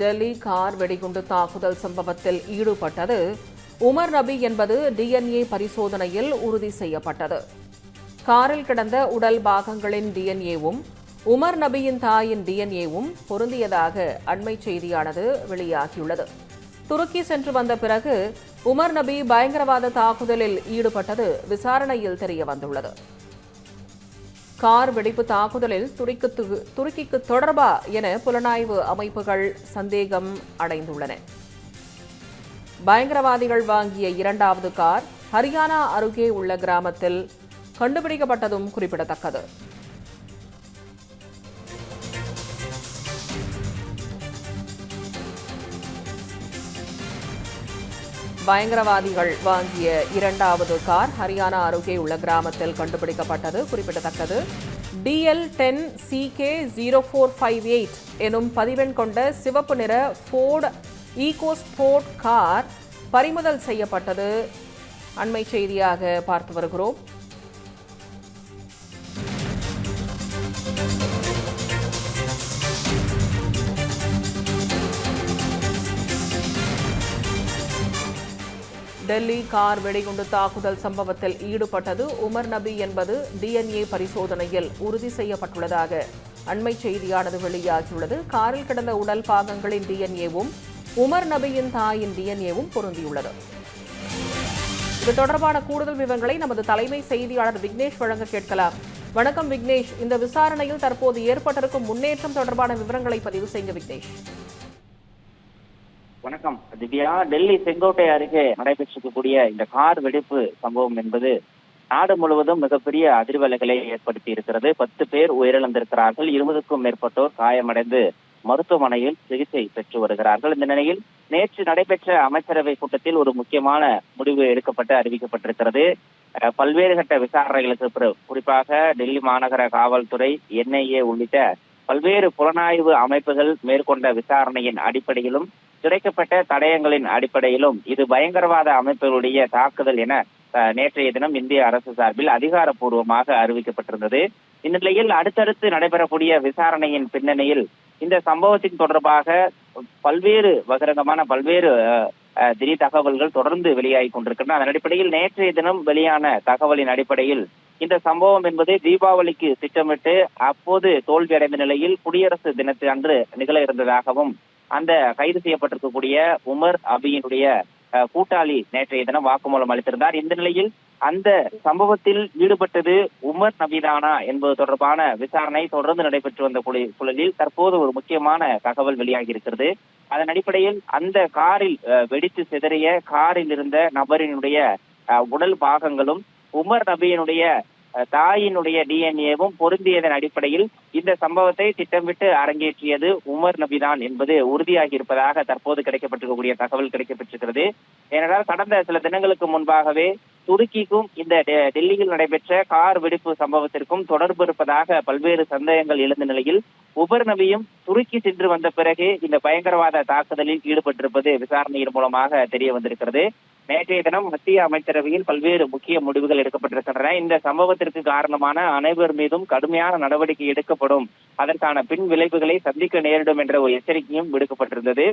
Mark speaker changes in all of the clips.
Speaker 1: Delhi car வெடிகுண்டு தாக்குதல் சம்பவத்தில் ஈடுபட்டது. உமர் நபி என்பது டிஎன்ஏ பரிசோதனையில் உறுதி செய்யப்பட்டது. காரில் கிடந்த உடல் பாகங்களின் டிஎன்ஏவும் உமர் நபியின் தாயின் டிஎன்ஏவும் பொருந்தியதாக அண்மை செய்தியானது வெளியாகியுள்ளது. துருக்கி சென்று வந்த பிறகு உமர் நபி பயங்கரவாத தாக்குதலில் ஈடுபட்டது விசாரணையில் தெரிய வந்துள்ளது கார் வெடிப்பு தாக்குதலில் துருக்கிக்கு துருக்கிக்கு தொடர்பா என புலனாய்வு அமைப்புகள் சந்தேகம் அடைந்துள்ளன. பயங்கரவாதிகள் வாங்கிய இரண்டாவது கார் ஹரியானா அருகே உள்ள கிராமத்தில் கண்டுபிடிக்கப்பட்டதும் குறிப்பிடத்தக்கது. பயங்கரவாதிகள் வாங்கிய இரண்டாவது கார் ஹரியானா அருகே உள்ள கிராமத்தில் கண்டுபிடிக்கப்பட்டது. குறிப்பிடத்தக்கது. DL ten CK zero four five eight எனும் பதிவெண் கொண்ட சிவப்பு நிற ஃபோர்டு ஈகோஸ்போர்ட் கார் பறிமுதல் செய்யப்பட்டது. அண்மை செய்தியாக பார்த்து வருகிறோம். டெல்லி கார் வெடிகுண்டு தாக்குதல் சம்பவத்தில் ஈடுபட்டது உமர் நபி என்பது டிஎன்ஏ பரிசோதனையில் உறுதி செய்யப்பட்டுள்ளதாக அண்மை செய்தியானது வெளியாகியுள்ளது. காரில் கிடந்த உடல் பாகங்களின் டிஎன்ஏவும் உமர் நபியின் தாயின் டிஎன்ஏவும் பொருந்தியுள்ளது. இது தொடர்பான கூடுதல் விவரங்களை நமது தலைமை செய்தியாளர் விக்னேஷ் வழங்க கேட்கலாம். வணக்கம் விக்னேஷ். இந்த விசாரணையில் தற்போது ஏற்பட்டிருக்கும் முன்னேற்றம் தொடர்பான விவரங்களை பதிவு செய்யுங்க விக்னேஷ்.
Speaker 2: வணக்கம். திவ்யா டெல்லி செங்கோட்டை அருகே நடைபெற்றிருக்கக்கூடிய இந்த கார் வெடிப்பு சம்பவம் என்பது நாடு முழுவதும் மிகப்பெரிய அதிர்வலைகளை ஏற்படுத்தி இருக்கிறது பத்து பேர் உயிரிழந்திருக்கிறார்கள். இருபதுக்கும் மேற்பட்டோர் காயமடைந்து மருத்துவமனையில் சிகிச்சை பெற்று வருகிறார்கள். இந்த நிலையில் நேற்று நடைபெற்ற அமைச்சரவை கூட்டத்தில் ஒரு முக்கியமான முடிவு எடுக்கப்பட்டு அறிவிக்கப்பட்டிருக்கிறது. பல்வேறு கட்ட விசாரணைகளுக்கு பிறகு குறிப்பாக டெல்லி மாநகர காவல்துறை என்ஐஏ உள்ளிட்ட பல்வேறு புலனாய்வு அமைப்புகள் மேற்கொண்ட விசாரணையின் அடிப்படையிலும் கிடைக்கப்பட்ட தடயங்களின் அடிப்படையிலும் இது பயங்கரவாத அமைப்புகளுடைய தாக்குதல் என அஹ், நேற்றைய தினம் இந்திய அரசு சார்பில் அதிகாரப்பூர்வமாக அறிவிக்கப்பட்டிருந்தது. இந்நிலையில் அடுத்தடுத்து நடைபெறக்கூடிய விசாரணையின் பின்னணியில் இந்த சம்பவத்தின் தொடர்பாக பல்வேறு பகிரங்கமான பல்வேறு அஹ், அஹ், திடீர் தகவல்கள் தொடர்ந்து வெளியாகி கொண்டிருக்கின்றன. அதன் அடிப்படையில் நேற்றைய தினம் வெளியான தகவலின் அடிப்படையில் இந்த சம்பவம் என்பது தீபாவளிக்கு திட்டமிட்டு அப்போது தோல்வியடைந்த நிலையில் குடியரசு தினத்து அன்று நிகழ இருந்ததாகவும் அந்த கைது செய்யப்பட்டிருக்கக்கூடிய உமர் அபியினுடைய அஹ், கூட்டாளி நேற்றைய தினம் வாக்குமூலம் அளித்திருந்தார். இந்த நிலையில் அந்த சம்பவத்தில் ஈடுபட்டது உமர் நபிதானா என்பது தொடர்பான விசாரணை தொடர்ந்து நடைபெற்று வந்த சூழலில் தற்போது ஒரு முக்கியமான தகவல் வெளியாகி இருக்கிறது அதன் அடிப்படையில் அந்த காரில் அஹ், வெடித்து சிதறிய காரில் இருந்த நபரினுடைய அஹ், உடல் பாகங்களும் உமர் நபியினுடைய தாயினுடைய டிஎன்ஏவும் பொருந்தியதன் அடிப்படையில் இந்த சம்பவத்தை திட்டமிட்டு அரங்கேற்றியது உமர் நபிதான் என்பது உறுதியாகி இருப்பதாக தற்போது கிடைக்கப்பட்டிருக்கக்கூடிய தகவல் கிடைக்கப்பட்டிருக்கிறது. ஏனென்றால் கடந்த சில தினங்களுக்கு முன்பாகவே துருக்கிக்கும் இந்த டெ- டெல்லியில் நடைபெற்ற கார் வெடிப்பு சம்பவத்திற்கும் தொடர்பு இருப்பதாக பல்வேறு சந்தேகங்கள் எழுந்த நிலையில் உபர் நபியும் துருக்கி சென்று வந்த பிறகு இந்த பயங்கரவாத தாக்குதலில் ஈடுபட்டிருப்பது விசாரணையின் மூலமாக தெரிய வந்திருக்கிறது. நேற்றைய தினம் மத்திய அமைச்சரவையில் பல்வேறு முக்கிய முடிவுகள் எடுக்கப்பட்டிருக்கின்றன. இந்த சம்பவத்திற்கு காரணமான அனைவர் மீதும் கடுமையான நடவடிக்கை எடுக்கப்படும். அதற்கான பின் விளைவுகளை சந்திக்க நேரிடும் என்ற ஒரு எச்சரிக்கையும் விடுக்கப்பட்டிருந்தது.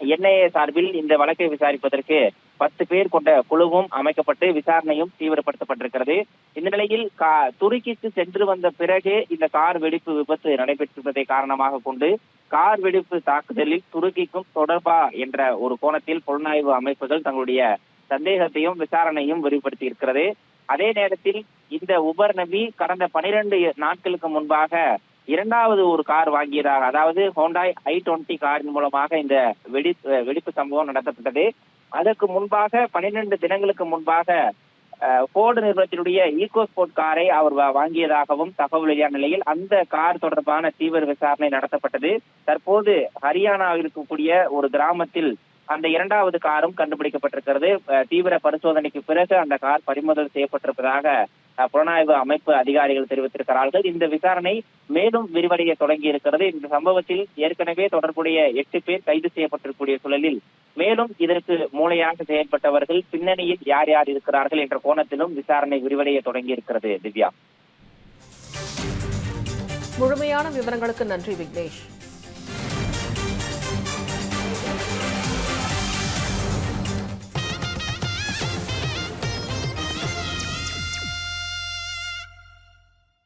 Speaker 2: என்ஐஏ சார்பில் இந்த வழக்கை விசாரிப்பதற்கு பத்து பேர் கொண்ட குழுவும் அமைக்கப்பட்டு விசாரணையும் தீவிரப்படுத்தப்பட்டிருக்கிறது. இந்த நிலையில் கா- துருக்கிக்கு சென்று வந்த பிறகே இந்த கார் வெடிப்பு விபத்து நடைபெற்றிருப்பதை காரணமாக கொண்டு கார் வெடிப்பு தாக்குதலில் துருக்கிக்கும் தொடர்பா என்ற ஒரு கோணத்தில் புலனாய்வு அமைப்புகள் தங்களுடைய சந்தேகத்தையும் விசாரணையும் வெளிப்படுத்தி இருக்கிறது. அதே நேரத்தில் இந்த உபர் நபி கடந்த பனிரெண்டு நாட்களுக்கு முன்பாக இரண்டாவது ஒரு கார் வாங்கியதாக அதாவது ஹோண்டாய் ஐ டுவெண்ட்டி காரின் மூலமாக இந்த வெடி வெடிப்பு சம்பவம் நடத்தப்பட்டது. அதற்கு முன்பாக பனிரெண்டு தினங்களுக்கு முன்பாக ஃபோர்டு நிறுவனத்தினுடைய ஈகோ ஸ்போர்ட் காரை அவர் வாங்கியதாகவும் தகவல் வெளியான நிலையில் அந்த கார் தொடர்பான தீவிர விசாரணை நடத்தப்பட்டது. தற்போது ஹரியானாவில் இருக்கக்கூடிய ஒரு கிராமத்தில் அந்த இரண்டாவது காரும் கண்டுபிடிக்கப்பட்டிருக்கிறது. அஹ், தீவிர பரிசோதனைக்கு பிறகு அந்த கார் பறிமுதல் செய்யப்பட்டிருப்பதாக புலனாய்வு அமைப்பு அதிகாரிகள் தெரிவித்திருக்கிறார்கள். இந்த விசாரணை மேலும் விரிவடைய தொடங்கி இருக்கிறது இந்த சம்பவத்தில் ஏற்கனவே தொடர்புடைய எட்டு பேர் கைது செய்யப்பட்டிருக்கக்கூடிய சூழலில் மேலும் இதற்கு மூளையாக செயல்பட்டவர்கள் பின்னணியில் யார் யார் இருக்கிறார்கள் என்ற கோணத்திலும் விசாரணை விரிவடைய தொடங்கி இருக்கிறது திவ்யா.
Speaker 1: முழுமையான விவரங்களுக்கு நன்றி விக்னேஷ்.